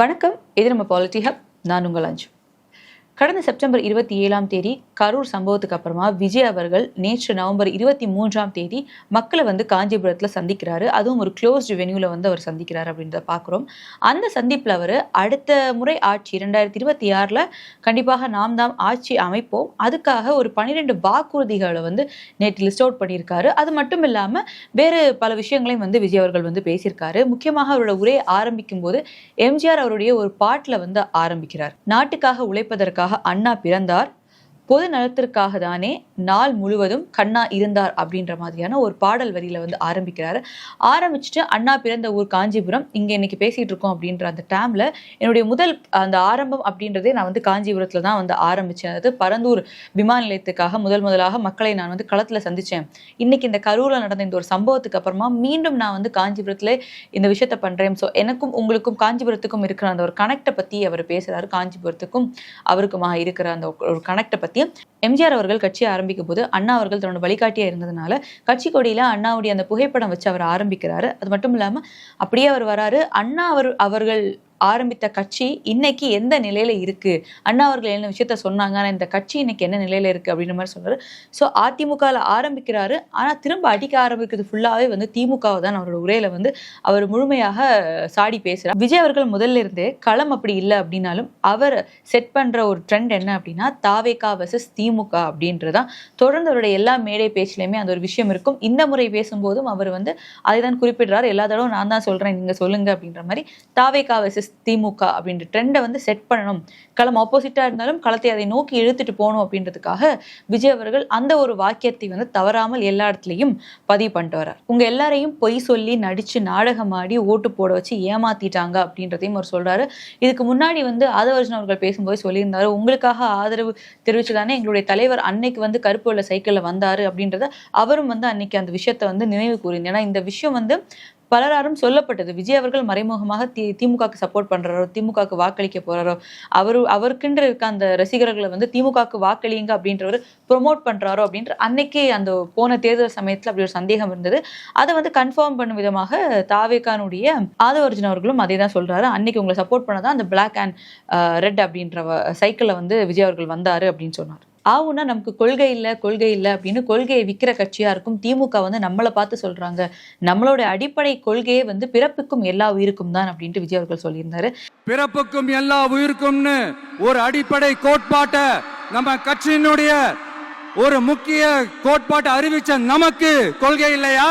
வணக்கம் இது நம்ம பாலிட்டி ஹப் நான் உங்கள் அஞ்சு. கடந்த செப்டம்பர் இருபத்தி ஏழாம் தேதி கரூர் சம்பவத்துக்கு அப்புறமா விஜய் அவர்கள் நேற்று நவம்பர் இருபத்தி மூன்றாம் தேதி மக்களை வந்து காஞ்சிபுரத்தில் சந்திக்கிறாரு. அதுவும் ஒரு க்ளோஸ்டு வென்யூவில் வந்து அவர் சந்திக்கிறார் அப்படின்றத பார்க்குறோம். அந்த சந்திப்பில் அவர் அடுத்த முறை ஆட்சி இரண்டாயிரத்தி இருபத்தி ஆறில் கண்டிப்பாக நாம் தாம் ஆட்சி அமைப்போம். அதுக்காக ஒரு பன்னிரெண்டு வாக்குறுதிகளை வந்து நேற்று லிஸ்ட் அவுட் பண்ணியிருக்காரு. அது மட்டும் இல்லாமல் வேறு பல விஷயங்களையும் வந்து விஜய் அவர்கள் வந்து பேசியிருக்காரு. முக்கியமாக அவரோட உரையை ஆரம்பிக்கும் போது எம்ஜிஆர் அவருடைய ஒரு பாட்டில் வந்து ஆரம்பிக்கிறார். நாட்டுக்காக உழைப்பதற்காக அண்ணா பிறந்தார். பொது நலத்திற்காக தானே நாள் முழுவதும் கண்ணா இருந்தார் அப்படின்ற மாதிரியான ஒரு பாடல் வரியில வந்து ஆரம்பிக்கிறாரு. ஆரம்பிச்சுட்டு அண்ணா பிறந்த ஊர் காஞ்சிபுரம். இங்க இன்னைக்கு பேசிட்டு இருக்கோம் அப்படின்ற அந்த டைம்ல என்னுடைய முதல் அந்த ஆரம்பம் அப்படின்றதே நான் வந்து காஞ்சிபுரத்துல தான் வந்து ஆரம்பிச்சேன். அதாவது பரந்தூர் விமான நிலையத்துக்காக முதல் முதலாக மக்களை நான் வந்து களத்துல சந்திச்சேன். இன்னைக்கு இந்த கரூர்ல நடந்த இந்த ஒரு சம்பவத்துக்கு அப்புறமா மீண்டும் நான் வந்து காஞ்சிபுரத்துல இந்த விஷயத்த பண்றேன். ஸோ எனக்கும் உங்களுக்கும் காஞ்சிபுரத்துக்கும் இருக்கிற அந்த ஒரு கனெக்டை பத்தி அவர் பேசுறாரு. காஞ்சிபுரத்துக்கும் அவருக்குமாக இருக்கிற அந்த ஒரு கனெக்டை பத்தி எம்ஜிஆர் அவர்கள் கட்சி ஆரம்பிக்கும் போது அண்ணா அவர்கள் தன்னோட வழிகாட்டியா இருந்ததுனால கட்சி கொடியில அண்ணாவுடைய அந்த புகைப்படம் வச்சு அவர் ஆரம்பிக்கிறாரு. அது மட்டும் இல்லாம அப்படியே அவர் வராரு. அண்ணா அவர் அவர்கள் ஆரம்பித்த கட்சி இன்னைக்கு எந்த நிலையில இருக்கு? அண்ணா அவர்கள் என்ன விஷயத்த சொன்னாங்க? ஆனால் இந்த கட்சி இன்னைக்கு என்ன நிலையில இருக்கு அப்படின்ற மாதிரி சொன்னாரு. ஸோ அதிமுகவில் ஆரம்பிக்கிறாரு. ஆனா திரும்ப அடிக்க ஆரம்பிக்கிறது ஃபுல்லாகவே வந்து திமுகவை தான் அவரோட உரையில வந்து அவர் முழுமையாக சாடி பேசுறார். விஜய் அவர்கள் முதல்ல இருந்தே களம் அப்படி இல்லை அப்படின்னாலும் அவர் செட் பண்ற ஒரு ட்ரெண்ட் என்ன அப்படின்னா தாவேகா வர்சஸ் திமுக அப்படின்றதான் தொடர்ந்து அவருடைய எல்லா மேடை பேச்சிலையுமே அந்த ஒரு விஷயம் இருக்கும். இந்த முறை பேசும்போதும் அவர் வந்து அதை தான் குறிப்பிடுறாரு. எல்லா தடவை நான் தான் சொல்றேன் நீங்க சொல்லுங்க அப்படின்ற மாதிரி தாவேகா வர்சஸ் திமுக அப்படின்ற ட்ரெண்டை வந்து செட் பண்ணணும். களம் ஆப்போசிட்டா இருந்தாலும் களத்தை அதை நோக்கி இழுத்துட்டு போகணும் அப்படின்றதுக்காக விஜய் அவர்கள் அந்த ஒரு வாக்கியத்தை வந்து தவறாமல் எல்லா இடத்துலையும் பதிவு பண்ணிட்டு வர்றார். உங்க எல்லாரையும் பொய் சொல்லி நடிச்சு நாடகமாடி ஓட்டு போட வச்சு ஏமாத்திட்டாங்க அப்படின்றதையும் அவர் சொல்றாரு. இதுக்கு முன்னாடி வந்து ஆதவர்ஜன் அவர்கள் பேசும்போது சொல்லியிருந்தாரு உங்களுக்காக ஆதரவு தெரிவிச்சு தானே எங்களுடைய தலைவர் அன்னைக்கு வந்து கருப்பு உள்ள சைக்கிளில் வந்தாரு அப்படின்றத அவரும் வந்து அன்னைக்கு அந்த விஷயத்தை வந்து நினைவு கூறியிருந்தேன் ஏன்னா இந்த விஷயம் வந்து பலராரும் சொல்லப்பட்டது. விஜய் அவர்கள் மறைமுகமாக தி திமுகக்கு சப்போர்ட் பண்ணுறாரோ திமுகக்கு வாக்களிக்க போகிறாரோ அவர் அவருக்குன்ற இருக்க அந்த ரசிகர்களை வந்து திமுகக்கு வாக்களிங்க அப்படின்றவர் ப்ரொமோட் பண்ணுறாரோ அப்படின்ற அன்னைக்கே அந்த போன தேர்தல் சமயத்தில் அப்படி ஒரு சந்தேகம் இருந்தது. அதை வந்து கன்ஃபார்ம் பண்ணும் விதமாக தாவேகானுடைய ஆதவர்ஜன் அவர்களும் அதே தான் சொல்கிறாரு அன்னைக்கு உங்களை சப்போர்ட் பண்ணதான் அந்த பிளாக் அண்ட் ரெட் அப்படின்ற சைக்கிளில் வந்து விஜய் அவர்கள் வந்தார் அப்படின்னு சொன்னார். ஆவுன்னா நமக்கு கொள்கை இல்லை கொள்கை இல்லை அப்படின்னு கொள்கையை விற்கிற கட்சியாக இருக்கும். திமுக வந்து நம்மளை பார்த்து சொல்கிறாங்க நம்மளோட அடிப்படை கொள்கையே வந்து பிறப்புக்கும் எல்லா உயிருக்கும் தான் அப்படின்ட்டு விஜய் அவர்கள் சொல்லியிருந்தாரு. பிறப்புக்கும் எல்லா உயிருக்கும்னு ஒரு அடிப்படை கோட்பாட்டை நம்ம கட்சியினுடைய ஒரு முக்கிய கோட்பாட்டை அறிவிச்ச நமக்கு கொள்கை இல்லையா?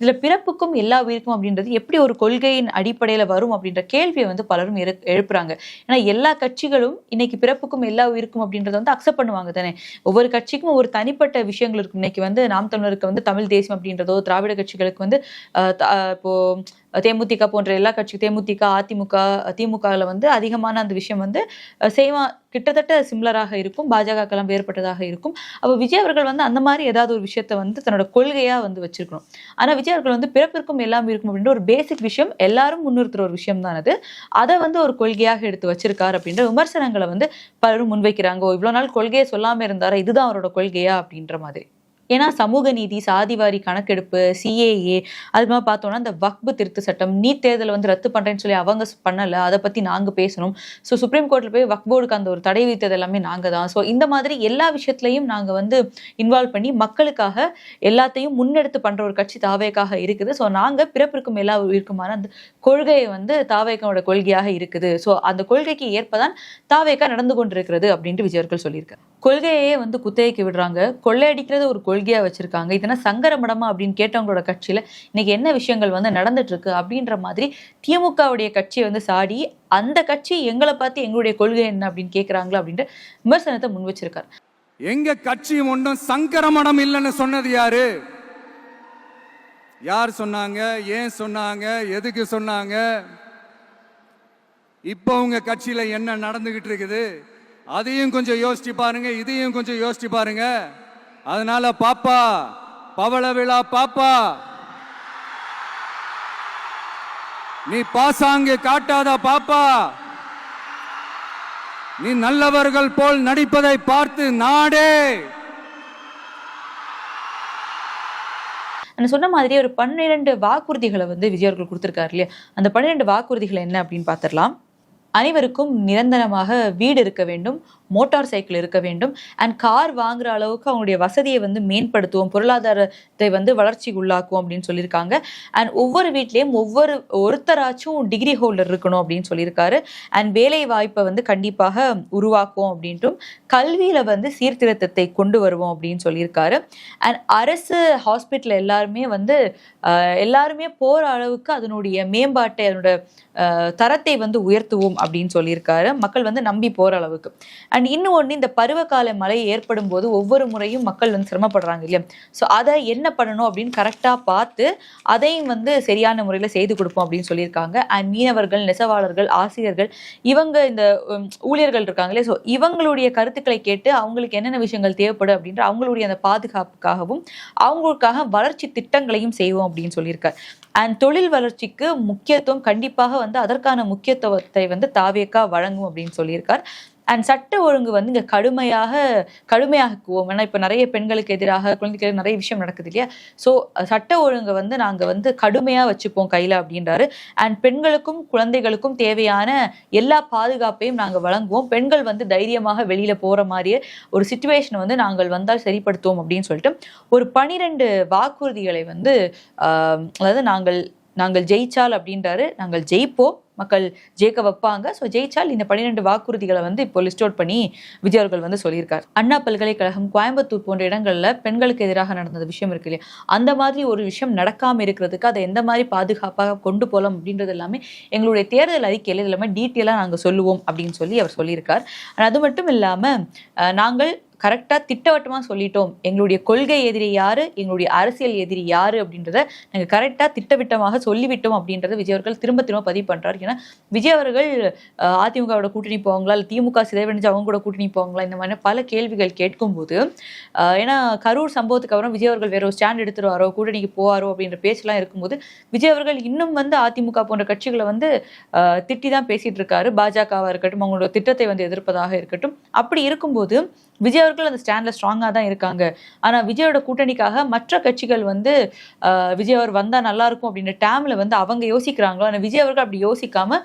இதுல பிறப்புக்கும் எல்லா உயிருக்கும் அப்படின்றது எப்படி ஒரு கொள்கையின் அடிப்படையில வரும் அப்படின்ற கேள்வியை வந்து பலரும் எழு- எழுப்புறாங்க. ஏன்னா எல்லா கட்சிகளும் இன்னைக்கு பிறப்புக்கும் எல்லா உயிருக்கும் அப்படின்றத வந்து அக்செப்ட் பண்ணுவாங்க தானே. ஒவ்வொரு கட்சிக்கும் ஒரு தனிப்பட்ட விஷயங்கள் இருக்கும். இன்னைக்கு வந்து நாம் தமிழருக்கு வந்து தமிழ் தேசியம் அப்படின்றதோ திராவிட கட்சிகளுக்கு வந்து த- இப்போ தேமுதிக போன்ற எல்லா கட்சி தேமுதிக அதிமுக திமுகவில் வந்து அதிகமான அந்த விஷயம் வந்து சேமா கிட்டத்தட்ட சிம்லராக இருக்கும். பாஜகக்கெல்லாம் வேறுபட்டதாக இருக்கும். அப்போ விஜய் அவர்கள் வந்து அந்த மாதிரி ஏதாவது ஒரு விஷயத்தை வந்து தன்னோட கொள்கையாக வந்து வச்சிருக்கணும். ஆனால் விஜய் அவர்கள் வந்து பிறப்பிற்கும் எல்லாம் இருக்கும் அப்படின்ற ஒரு பேசிக் விஷயம் எல்லாரும் முன்னிறுத்துற ஒரு விஷயம் தான் அது. அதை வந்து ஒரு கொள்கையாக எடுத்து வச்சிருக்காரு அப்படின்ற விமர்சனங்களை வந்து பலரும் முன்வைக்கிறாங்க. இவ்வளோ நாள் கொள்கையை சொல்லாமல் இருந்தாரா? இதுதான் அவரோட கொள்கையா? அப்படின்ற மாதிரி. ஏன்னா சமூக நீதி சாதிவாரி கணக்கெடுப்பு சிஏஏ அது மாதிரி பார்த்தோம்னா இந்த வக்பு திருத்த சட்டம் நீட் தேர்தலை வந்து ரத்து பண்றேன்னு சொல்லி அவங்க பண்ணலை. அதை பத்தி நாங்க பேசணும். ஸோ சுப்ரீம் கோர்ட்டில் போய் வக்ப் போர்டுக்கு அந்த ஒரு தடை விதித்தது எல்லாமே நாங்க தான். ஸோ இந்த மாதிரி எல்லா விஷயத்துலையும் நாங்க வந்து இன்வால்வ் பண்ணி மக்களுக்காக எல்லாத்தையும் முன்னெடுத்து பண்ற ஒரு கட்சி தாவேக்காக இருக்குது. ஸோ நாங்க பிறப்பிற்கும் எல்லா இருக்குமான அந்த கொள்கையை வந்து தாவேக்கனோட கொள்கையாக இருக்குது. ஸோ அந்த கொள்கைக்கு ஏற்பதான் தாவேக்கா நடந்து கொண்டிருக்கிறது அப்படின்ட்டு விஜயர்கள் சொல்லியிருக்காரு. கொள்கையே வந்து குத்தகைக்கு விடுறாங்க. கொள்ளையடிக்கிறத ஒரு கொள்கையா வச்சிருக்காங்க. இதனால் சங்கர மடமா அப்படின்னு கேட்டவங்களோட கட்சியில இன்னைக்கு என்ன விஷயங்கள் வந்து நடந்துட்டு இருக்கு அப்படின்ற மாதிரி திமுகவுடைய கட்சியை வந்து சாடி அந்த கட்சி எங்களை பார்த்து எங்களுடைய கொள்கை என்ன அப்படின்னு கேட்குறாங்களா அப்படின்ற விமர்சனத்தை முன் வச்சிருக்காரு. எங்க கட்சி ஒன்றும் சங்கரமடம் இல்லைன்னு சொன்னது யாரு? யார் சொன்னாங்க? ஏன் சொன்னாங்க? எதுக்கு சொன்னாங்க? இப்போ உங்க கட்சியில என்ன நடந்துகிட்டு இருக்குது? அதையும் கொஞ்சம் யோசிச்சு பாருங்க இதையும் கொஞ்சம் யோசிச்சு பாருங்க. அதனால பாப்பா பவள விழா பாப்பா. நீ பாசாங்கு காட்டாத பாப்பா. நீ நல்லவர்கள் போல் நடிப்பதை பார்த்து நாடே. நான் சொன்ன மாதிரி ஒரு பன்னிரண்டு வாக்குறுதிகளை வந்து விஜய் அவர்கள் கொடுத்துருக்காரு இல்லையா? அந்த பன்னிரண்டு வாக்குறுதிகள் என்ன அப்படின்னு பார்த்துடலாம். அனைவருக்கும் நிரந்தரமாக வீடு இருக்க வேண்டும். மோட்டார் சைக்கிள் இருக்க வேண்டும். அண்ட் கார் வாங்குற அளவுக்கு அவங்களுடைய வசதியை வந்து மேம்படுத்துவோம். பொருளாதாரத்தை வந்து வளர்ச்சி உள்ளாக்குவோம் அப்படின்னு சொல்லியிருக்காங்க. அண்ட் ஒவ்வொரு வீட்லேயும் ஒவ்வொரு ஒருத்தராச்சும் டிகிரி ஹோல்டர் இருக்கணும் அப்படின்னு சொல்லியிருக்காரு. அண்ட் வேலை வாய்ப்பை வந்து கண்டிப்பாக உருவாக்குவோம் அப்படின்ட்டும் கல்வியில வந்து சீர்திருத்தத்தை கொண்டு வருவோம் அப்படின்னு சொல்லியிருக்காரு. அண்ட் அரசு ஹாஸ்பிட்டல் எல்லாருமே வந்து ஆஹ், எல்லாருமே போற அளவுக்கு அதனுடைய மேம்பாட்டை அதனோட தரத்தை வந்து உயர்த்துவோம் அப்படின்னு சொல்லியிருக்காரு. மக்கள் வந்து நம்பி போற அளவுக்கு. அண்ட் இன்னும் ஒன்று இந்த பருவகால மழை ஏற்படும் போது ஒவ்வொரு முறையும் மக்கள் வந்து சிரமப்படுறாங்க இல்லையா? ஸோ அதை என்ன பண்ணணும் அப்படின்னு கரெக்டாக பார்த்து அதையும் வந்து சரியான முறையில் செய்து கொடுப்போம் அப்படின்னு சொல்லியிருக்காங்க. அண்ட் மீனவர்கள் நெசவாளர்கள் ஆசிரியர்கள் இவங்க இந்த ஊழியர்கள் இருக்காங்களே ஸோ இவங்களுடைய கருத்துக்களை கேட்டு அவங்களுக்கு என்னென்ன விஷயங்கள் தேவைப்படும் அப்படின்ற அவங்களுடைய அந்த பாதுகாப்புக்காகவும் அவங்களுக்காக வளர்ச்சி திட்டங்களையும் செய்வோம் அப்படின்னு சொல்லியிருக்காரு. அண்ட் தொழில் வளர்ச்சிக்கு முக்கியத்துவம் கண்டிப்பாக வந்து அதற்கான முக்கியத்துவத்தை வந்து தாவேக்கா வழங்கும் அப்படின்னு சொல்லியிருக்கார். அண்ட் சட்ட ஒழுங்கு வந்து இங்கே கடுமையாக கடுமையாக்குவோம் ஏன்னா இப்போ நிறைய பெண்களுக்கு எதிராக குழந்தைகளுக்கு நிறைய விஷயம் நடக்குது இல்லையா? ஸோ சட்ட ஒழுங்கை வந்து நாங்கள் வந்து கடுமையாக வச்சுப்போம் கையில் அப்படின்றாரு. அண்ட் பெண்களுக்கும் குழந்தைகளுக்கும் தேவையான எல்லா பாதுகாப்பையும் நாங்கள் வழங்குவோம். பெண்கள் வந்து தைரியமாக வெளியில் போகிற மாதிரியே ஒரு சுச்சுவேஷனை வந்து நாங்கள் வந்தால் சரிப்படுத்துவோம் அப்படின்னு சொல்லிட்டு ஒரு பனிரெண்டு வாக்குறுதிகளை வந்து அதாவது நாங்கள் நாங்கள் ஜெயிச்சால் அப்படின்றாரு. நாங்கள் ஜெயிப்போம். மக்கள் ஜெயிக்க வைப்பாங்க. ஸோ ஜெயிச்சால் இந்த பன்னிரெண்டு வாக்குறுதிகளை வந்து இப்போ லிஸ்ட் அவுட் பண்ணி விஜய் அவர்கள் வந்து சொல்லியிருக்கார். அண்ணா பல்கலைக்கழகம் கோயம்புத்தூர் போன்ற இடங்களில் பெண்களுக்கு எதிராக நடந்தது விஷயம் இருக்கு இல்லையா? அந்த மாதிரி ஒரு விஷயம் நடக்காமல் இருக்கிறதுக்கு அதை எந்த மாதிரி பாதுகாப்பாக கொண்டு போகலாம் அப்படின்றது எல்லாமே எங்களுடைய தேர்தல் அறிக்கையில் இது எல்லாமே டீட்டெயிலாக நாங்கள் சொல்லுவோம் அப்படின்னு சொல்லி அவர் சொல்லியிருக்கார். அது மட்டும் இல்லாமல் நாங்கள் கரெக்டாக திட்டவட்டமாக சொல்லிட்டோம். எங்களுடைய கொள்கை எதிரி யாரு? எங்களுடைய அரசியல் எதிரி யாரு? அப்படின்றத நாங்கள் கரெக்டாக திட்டவிட்டமாக சொல்லிவிட்டோம் அப்படின்றத விஜய் அவர்கள் திரும்ப திரும்ப பதிவு பண்ணுறார் ஏன்னா விஜய் அவர்கள் அதிமுகவோட கூட்டணி போவாங்களா? இல்லை திமுக சிதைவடைஞ்சு அவங்க கூட கூட்டணி போவாங்களா? இந்த மாதிரி பல கேள்விகள் கேட்கும்போது ஏன்னா கரூர் சம்பவத்துக்கு அப்புறம் விஜய் அவர்கள் வேற ஒரு ஸ்டாண்ட் எடுத்துருவாரோ? கூட்டணிக்கு போவாரோ? அப்படின்ற பேச்செல்லாம் இருக்கும்போது விஜய் அவர்கள் இன்னும் வந்து அதிமுக போன்ற கட்சிகளை வந்து திட்டி தான் பேசிட்டு இருக்காரு. பாஜகவாக இருக்கட்டும் அவங்களோட திட்டத்தை வந்து எதிர்ப்பதாக இருக்கட்டும். அப்படி இருக்கும்போது விஜய் அவர்கள் அந்த ஸ்டாண்ட்ல ஸ்ட்ராங்கா தான் இருக்காங்க. ஆனா விஜயோட கூட்டணிக்காக மற்ற கட்சிகள் வந்து விஜய் அவர் வந்தா நல்லா இருக்கும் அப்படின்ற டேம்ல வந்து அவங்க யோசிக்கிறாங்களோ ஆனா விஜய் அவர்கள் அப்படி யோசிக்காம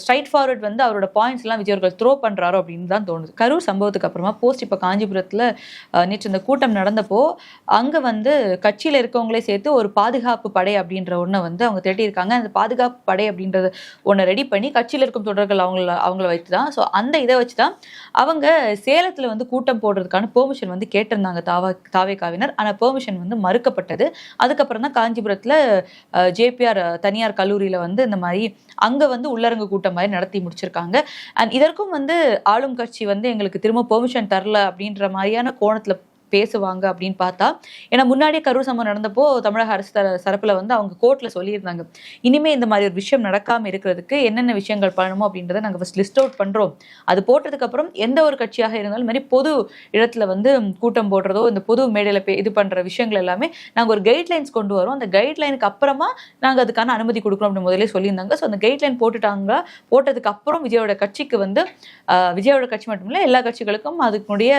ஸ்ட்ரைட் ஃபார்வர்ட் வந்து அவரோட பாயிண்ட்ஸ் எல்லாம் விஜய் அவர்கள் த்ரோ பண்றாரோ அப்படின்னு தான் தோணுது. கரூர் சம்பவத்துக்கு அப்புறமா போஸ்ட் இப்போ காஞ்சிபுரத்துல நேற்று இந்த கூட்டம் நடந்தப்போ அங்க வந்து கட்சியில இருக்கவங்களே சேர்த்து ஒரு பாதுகாப்பு படை அப்படின்ற ஒன்றை வந்து அவங்க திரட்டியிருக்காங்க. அந்த பாதுகாப்பு படை அப்படின்றத ஒன்றை ரெடி பண்ணி கட்சியில் இருக்கும் தொடர்கள் அவங்கள அவங்கள வைத்து தான் ஸோ அந்த இதை வச்சு தான் அவங்க சேலத்தில் வந்து கூட்டம் போடுறதுக்கான பெர்மிஷன் வந்து கேட்டிருந்தாங்க தாவா தாவேக்காவினர் ஆனால் பெர்மிஷன் வந்து மறுக்கப்பட்டது. அதுக்கப்புறம் தான் காஞ்சிபுரத்தில் ஜேபிஆர் தனியார் கல்லூரியில் வந்து இந்த மாதிரி அங்கே வந்து உள்ளரங்கு கூட்டம் மாதிரி நடத்தி முடிச்சிருக்காங்க. அண்ட் இதற்கும் வந்து ஆளும் கட்சி வந்து எங்களுக்கு திரும்ப பெர்மிஷன் தரல அப்படின்ற மாதிரியான கோணத்தில் பேசுவாங்க அப்படின்னு பார்த்தா ஏன்னா முன்னாடியே கரூர் சம்பவம் நடந்தப்போ தமிழக அரசு தர வந்து அவங்க கோர்ட்ல சொல்லியிருந்தாங்க. இனிமே இந்த மாதிரி ஒரு விஷயம் நடக்காம இருக்கிறதுக்கு என்னென்ன விஷயங்கள் பண்ணணுமோ அப்படின்றத நாங்கள் ஃபர்ஸ்ட் லிஸ்ட் அவுட் பண்றோம். அது போட்டதுக்கு அப்புறம் எந்த ஒரு கட்சியாக இருந்தாலும் இந்த மாதிரி பொது இடத்துல வந்து கூட்டம் போடுறதோ இந்த பொது மேடையில பே- இது பண்ற விஷயங்கள் எல்லாமே நாங்க ஒரு கைட்லைன்ஸ் கொண்டு வரோம். அந்த கைட்லைனுக்கு அப்புறமா நாங்க அதுக்கான அனுமதி கொடுக்குறோம் அப்படின்னு முதலே சொல்லியிருந்தாங்க. ஸோ அந்த கைட்லைன் போட்டுட்டாங்க. போட்டதுக்கு அப்புறம் விஜயோட கட்சிக்கு வந்து விஜயோட கட்சி மட்டும் இல்லை எல்லா கட்சிகளுக்கும் அதுக்குடைய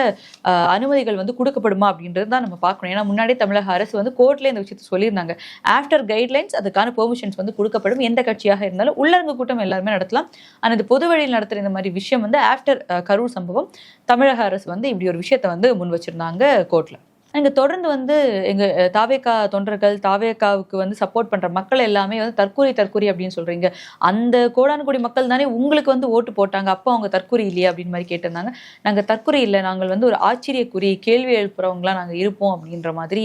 அனுமதிகள் வந்து கொடுக்க கொடுக்கப்படுமா அப்படின்றது தான் நம்ம பார்க்கணும். ஏன்னா முன்னாடி தமிழக அரசு வந்து கோர்ட்ல இந்த விஷயத்தை சொல்லியிருந்தாங்க. ஆஃப்டர் கைட்லைன்ஸ் அதுக்கான பெர்மிஷன்ஸ் வந்து கொடுக்கப்படும். எந்த கட்சியாக இருந்தாலும் உள்ளரங்கு கூட்டம் எல்லாருமே நடத்தலாம். ஆனால் இது பொது வழியில் நடத்துகிற இந்த மாதிரி விஷயம் வந்து ஆஃப்டர் கரூர் சம்பவம் தமிழக அரசு வந்து இப்படி ஒரு விஷயத்தை வந்து முன் வச்சிருந்தாங்க கோர்ட்ல. இங்கே தொடர்ந்து வந்து எங்கள் தாவேக்கா தாவேகா தொண்டர்கள் தாவேகாவுக்கு வந்து சப்போர்ட் பண்ணுற மக்கள் எல்லாமே வந்து தற்கூரி தற்கூரி அப்படின்னு சொல்கிறீங்க அந்த கோடான்குடி மக்கள் தானே உங்களுக்கு வந்து ஓட்டு போட்டாங்க. அப்போ அவங்க தற்கூரி இல்லையா அப்படின்னு மாதிரி கேட்டிருந்தாங்க. நாங்கள் தற்கூரி இல்லை. நாங்கள் வந்து ஒரு ஆச்சரியக்குறி கேள்வி எழுப்புறவங்களாம் நாங்கள் இருப்போம் அப்படின்ற மாதிரி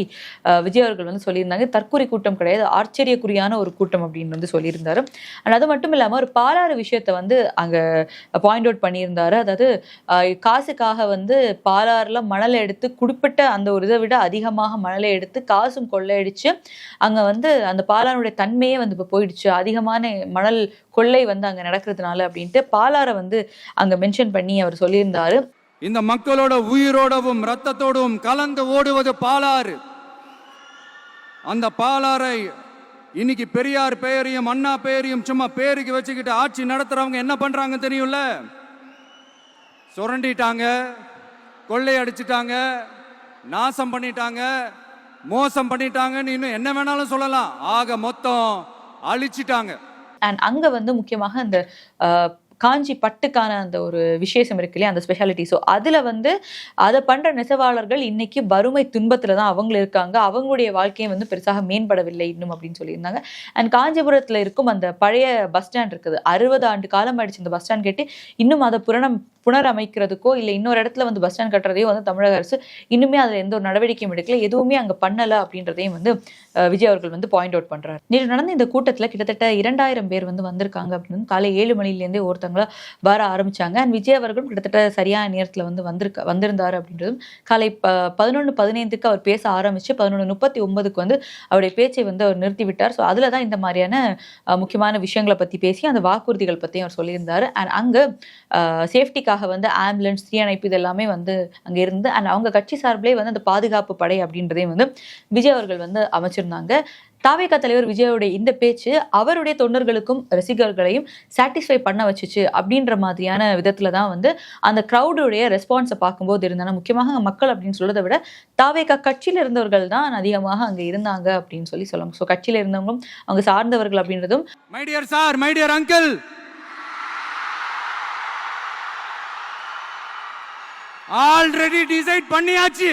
விஜய் அவர்கள் வந்து சொல்லியிருந்தாங்க. தற்கூரி கூட்டம் கிடையாது. ஆச்சரியக்குறியான ஒரு கூட்டம் அப்படின்னு வந்து சொல்லியிருந்தாரு. அண்ட் அது மட்டும் இல்லாமல் ஒரு பாலாறு விஷயத்தை வந்து அங்கே பாயிண்ட் அவுட் பண்ணியிருந்தாரு. அதாவது காசுக்காக வந்து பாலாறுல மணலை எடுத்து குறிப்பிட்ட அந்த ஒரு இதை விட அதிகமாக மணலை எடுத்து காசும் கொள்ளையடிச்சு அங்கே வந்து அந்த பாலாறுடைய தன்மையே வந்து இப்போ போயிடுச்சு. அதிகமான மணல் கொள்ளை வந்து அங்கே நடக்கிறதுனால அப்படின்ட்டு பாலாரை வந்து அங்கே மென்ஷன் பண்ணி அவர் சொல்லியிருந்தாரு. இந்த மக்களோட உயிரோடவும் ரத்தத்தோடும் கலந்து ஓடுவது பாலாறு. அந்த பாலாறை இன்னைக்கு பெரியார் பெயரையும் அண்ணா பெயரையும் சும்மா பேருக்கு வச்சுக்கிட்டு ஆட்சி நடத்துறவங்க என்ன பண்றாங்க தெரியும்ல? சுரண்டிட்டாங்க கொள்ளையடிச்சிட்டாங்க நாசம் பண்ணிட்டாங்க மோசம் பண்ணிட்டாங்கன்னு இன்னும் என்ன வேணாலும் சொல்லலாம். ஆக மொத்தம் அழிச்சிட்டாங்க. அண்ட் அங்க வந்து முக்கியமாக அந்த காஞ்சி பட்டுக்கான அந்த ஒரு விசேஷம் இருக்கு இல்லையா அந்த ஸ்பெஷாலிட்டி ஸோ அதில் வந்து அதை பண்ணுற நெசவாளர்கள் இன்னைக்கு வறுமை துன்பத்தில் தான் அவங்க இருக்காங்க. அவங்களுடைய வாழ்க்கையும் வந்து பெருசாக மேம்படவில்லை இன்னும் அப்படின்னு சொல்லியிருந்தாங்க. அண்ட் காஞ்சிபுரத்தில் இருக்கும் அந்த பழைய பஸ் ஸ்டாண்ட் இருக்குது. அறுபது ஆண்டு காலம் ஆயிடுச்சு அந்த பஸ் ஸ்டாண்ட் கேட்டு இன்னும் அதை புரணம் புனரமைக்கிறதுக்கோ இல்லை இன்னொரு இடத்துல வந்து பஸ் ஸ்டாண்ட் கட்டுறதையோ வந்து தமிழக அரசு இன்னுமே அதில் எந்த ஒரு நடவடிக்கையும் எடுக்கல. எதுவுமே அங்கே பண்ணலை அப்படின்றதையும் வந்து விஜய் அவர்கள் வந்து பாயிண்ட் அவுட் பண்ணுறாரு நேற்று நடந்த இந்த கூட்டத்தில் கிட்டத்தட்ட இரண்டாயிரம் பேர் வந்து வந்திருக்காங்க அப்படின்னு காலை ஏழு மணிலேருந்தே ஒருத்தங்களா வர ஆரம்பிச்சாங்க. அண்ட் விஜய் அவர்களும் கிட்டத்தட்ட சரியான நேரத்தில் வந்து வந்திருக்க வந்திருந்தாரு அப்படின்றதும் காலை ப பதினொன்று பதினைந்துக்கு அவர் பேச ஆரம்பிச்சு பதினொன்று முப்பத்தி ஒன்பதுக்கு வந்து அவருடைய பேச்சை வந்து அவர் நிறுத்திவிட்டார். ஸோ அதில் தான் இந்த மாதிரியான முக்கியமான விஷயங்களை பற்றி பேசி அந்த வாக்குறுதிகள் பற்றியும் அவர் சொல்லியிருந்தார். அண்ட் அங்கே சேஃப்டிக்காக வந்து ஆம்புலன்ஸ் தீயணைப்பு இது எல்லாமே வந்து அங்கே இருந்து அண்ட் அவங்க கட்சி சார்பிலே வந்து அந்த பாதுகாப்பு படை அப்படின்றதையும் வந்து விஜய் அவர்கள் வந்து அமைச்சிருந்தாங்க. தாவேகா தலைவர் விஜயோடைய இந்த பேச்சு அவருடைய தொண்டர்களுக்கும் ரசிகர்களையும் சாட்டிஸ்ஃபை பண்ண வச்சுச்சு அப்படின்ற மாதிரியான விதத்துல தான் வந்து அந்த க்ரௌடுடைய ரெஸ்பான்ஸை பார்க்கும்போது இருந்தாங்க முக்கியமாக அங்க மக்கள் அப்படின்னு சொல்றதை விட தாவேகா கட்சியில இருந்தவர்கள் தான் அதிகமாக அங்க இருந்தாங்க அப்படின்னு சொல்லி சொல்லுவாங்க ஸோ கட்சியில இருந்தவங்களும் அவங்க சார்ந்தவர்கள் அப்படின்றதும் my dear sir my dear uncle already decide பண்ணியாச்சு.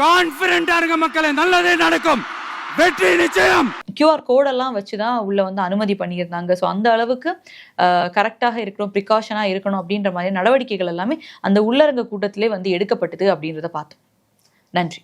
கான்பிடண்டா இருங்க மக்களே நல்லதே நடக்கும். வெற்றி நிச்சயம். கியூஆர் கோடெல்லாம் வச்சு தான் உள்ள வந்து அனுமதி பண்ணியிருந்தாங்க. ஸோ அந்த அளவுக்கு கரெக்டாக இருக்கணும் ப்ரிகாஷனாக இருக்கணும் அப்படின்ற மாதிரி நடவடிக்கைகள் எல்லாமே அந்த உள்ளரங்க கூட்டத்திலே வந்து எடுக்கப்பட்டது அப்படின்றத பார்த்தோம். நன்றி.